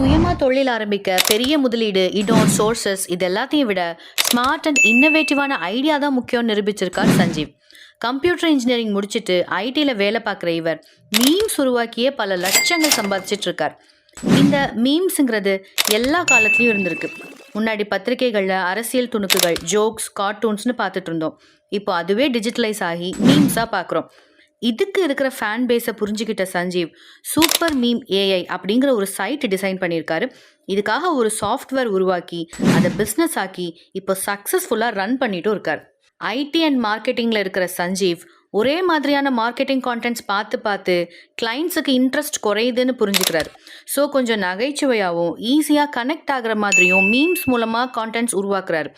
சுயமா தொழில் ஆரம்பிக்க பெரிய முதலீடு இடம் சோர்சஸ் இது எல்லாத்தையும் விட ஸ்மார்ட் அண்ட் இன்னோவேட்டிவான ஐடியா தான் முக்கியம் நிரூபிச்சிருக்கார் சஞ்சீவ். கம்ப்யூட்டர் இன்ஜினியரிங் முடிச்சுட்டு ஐடியில் வேலை பார்க்குற இவர் மீம்ஸ் உருவாக்கியே பல லட்சங்கள் சம்பாதிச்சிட்டு இருக்கார் இந்த மீம்ஸுங்கிறது எல்லா காலத்துலேயும் இருந்திருக்கு. முன்னாடி பத்திரிகைகளில் அரசியல் துணுக்குகள் ஜோக்ஸ் கார்ட்டூன்ஸ்னு பார்த்துட்டு இருந்தோம். இப்போ அதுவே டிஜிட்டலைஸ் ஆகி மீம்ஸாக பார்க்குறோம். இதுக்கு இருக்கிற ஃபேன் பேஸை புரிஞ்சுக்கிட்ட சஞ்சீவ் சூப்பர் மீம் ஏஐ அப்படிங்கிற ஒரு சைட் டிசைன் பண்ணியிருக்காரு. இதுக்காக ஒரு சாஃப்ட்வேர் உருவாக்கி அதை பிஸ்னஸ் ஆக்கி இப்போ சக்ஸஸ்ஃபுல்லாக ரன் பண்ணிட்டும் இருக்கார். ஐடி அண்ட் மார்க்கெட்டிங்கில் இருக்கிற சஞ்சீவ் ஒரே மாதிரியான மார்க்கெட்டிங் கான்டென்ட்ஸ் பார்த்து பார்த்து கிளைண்ட்ஸுக்கு இன்ட்ரெஸ்ட் குறையுதுன்னு புரிஞ்சுக்கிறாரு. ஸோ கொஞ்சம் நகைச்சுவையாகவும் ஈஸியாக கனெக்ட் ஆகிற மாதிரியும் மீம்ஸ் மூலமாக கான்டென்ட்ஸ் உருவாக்குறாரு.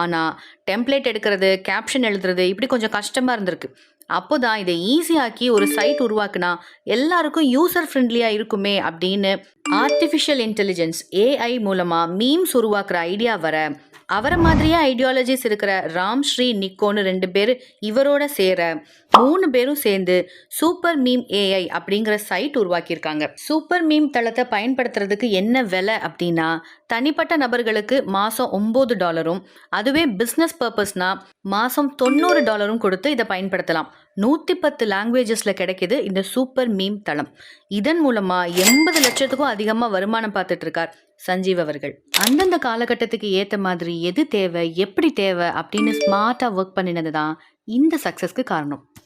ஆனால் டெம்ப்ளேட் எடுக்கிறது கேப்ஷன் எழுதுறது இப்படி கொஞ்சம் கஷ்டமாக இருந்திருக்கு. அப்போ தான் இதை ஈஸியாக்கி ஒரு சைட் உருவாக்குனா எல்லாருக்கும் யூசர் ஃப்ரெண்ட்லியாக இருக்குமே அப்படின்னு ஆர்டிஃபிஷியல் இன்டெலிஜென்ஸ் ஏஐ மூலமாக மீம்ஸ் உருவாக்குற ஐடியா வர அவரை மாதிரியே ஐடியாலஜிஸ் இருக்கிற ராம் ஸ்ரீ நிக்கோன்னு ரெண்டு பேர் இவரோட சேர. மூணு பேரும் சேர்ந்து சூப்பர் மீம் ஏஐ அப்படிங்கிற சைட் உருவாக்கியிருக்காங்க. சூப்பர் மீம் தளத்தை பயன்படுத்துறதுக்கு என்ன விலை அப்படின்னா தனிப்பட்ட நபர்களுக்கு மாதம் ஒம்பது டாலரும் அதுவே பிஸ்னஸ் பர்பஸ்னா மாதம் தொண்ணூறு டாலரும் கொடுத்து இதை பயன்படுத்தலாம். நூற்றி பத்து லாங்குவேஜஸில் கிடைக்கிது இந்த சூப்பர் மீம் தளம். இதன் மூலமாக எண்பது லட்சத்துக்கும் அதிகமாக வருமானம் பார்த்துட்டு இருக்கார் சஞ்சீவ் அவர்கள். அந்தந்த காலகட்டத்துக்கு ஏற்ற மாதிரி எது தேவை எப்படி தேவை அப்படின்னு ஸ்மார்ட்டாக ஒர்க் பண்ணினது தான் இந்த சக்ஸஸ்க்கு காரணம்.